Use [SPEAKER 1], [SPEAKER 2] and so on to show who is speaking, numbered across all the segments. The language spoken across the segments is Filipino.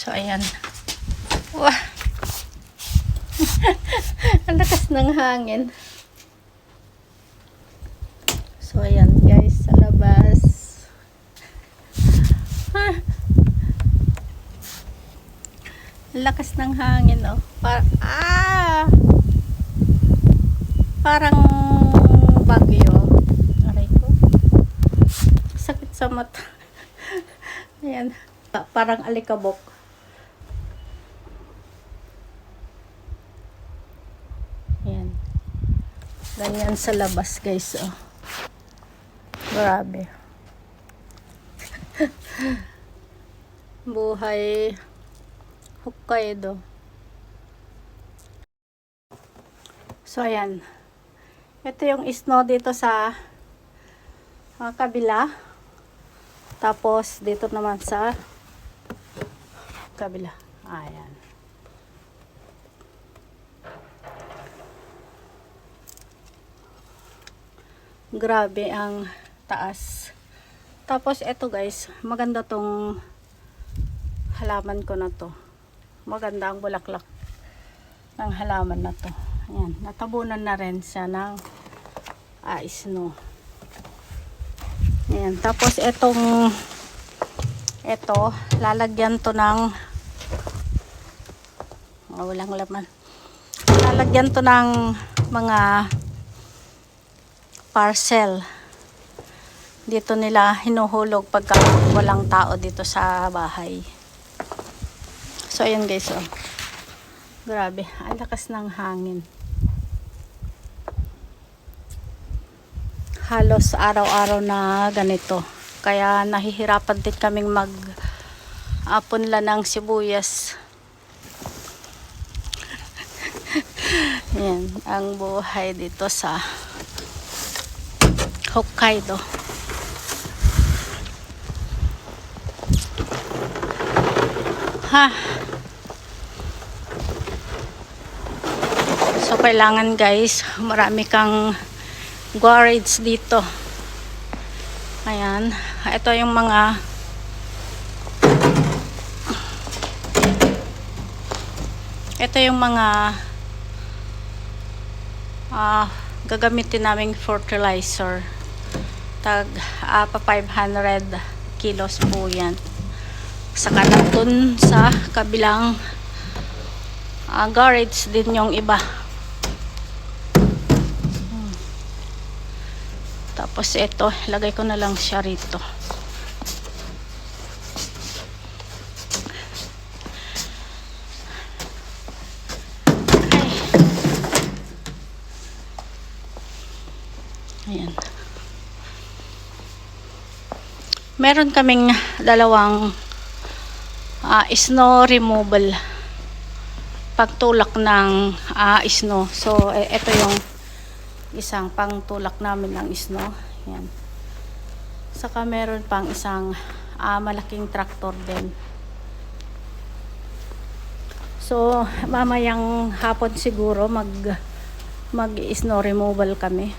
[SPEAKER 1] So, ayan. Wah! Ang lakas ng hangin. So, ayan guys, sa labas. Ah. Lakas ng hangin, oh. Par ah! Parang bagyo. Aray ko. Sakit sa mata. ayan. Pa- Parang alikabok. Ayan. Ganyan sa labas, guys, oh. Grabe. Buhay Hokkaido. So, ayan. Ito yung snow dito sa ah, kabila. Tapos, dito naman sa kabila. Ayan. Grabe ang taas. Tapos, ito guys, maganda tong halaman ko na to. Maganda ang bulaklak ng halaman na to. Ayan, natabunan na rin siya ng ah, snow. Ayan, tapos itong ito, lalagyan to ng oh, walang laman. Lalagyan to ng mga parcel. Dito nila hinuhulog pagka walang tao dito sa bahay. So, ayan guys, oh. Grabe, ang lakas ng hangin. Halos araw-araw na ganito. Kaya nahihirapan din kaming mag apunla ng sibuyas. Yan, ang buhay dito sa Hokkaido. Ha. So, kailangan guys, marami kang guards dito. Ayan. Ito yung mga ito yung mga ah gagamitin naming fertilizer. Tag ah, pa 500 kilos po yan. Saka na dun sa kabilang uh, garage din yung iba. Tapos ito, lagay ko na lang siya rito. Ay. Ayan. Meron kaming dalawang ah, snow removal pagtulak ng ah, snow. So, e- ito yung isang pangtulak namin ng snow. Yan. Saka meron pang isang ah, malaking tractor din. So, mamayang hapon siguro mag mag snow removal kami.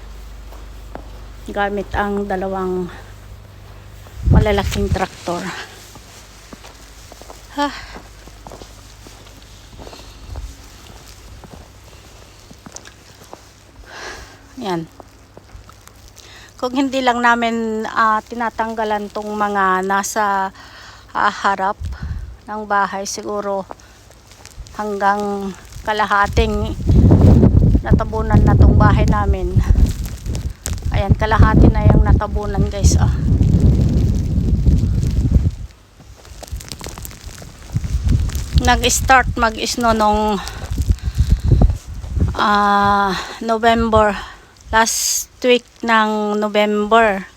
[SPEAKER 1] Gamit ang dalawang malalaking traktor. Ha. Yan. Kung hindi lang namin ah, tinatanggalan tong mga nasa ah, harap ng bahay, siguro hanggang kalahating natabunan na tong bahay namin. Ayan, kalahati na yung natabunan guys. Ah. Nag-start mag-snow nung ah, November last week ng November.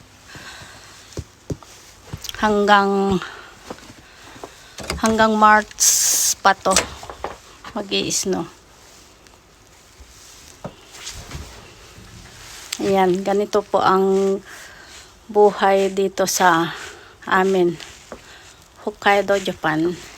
[SPEAKER 1] Hanggang hanggang March pa to mag-i-snow. Ayan ganito po ang buhay dito sa amin Hokkaido, Japan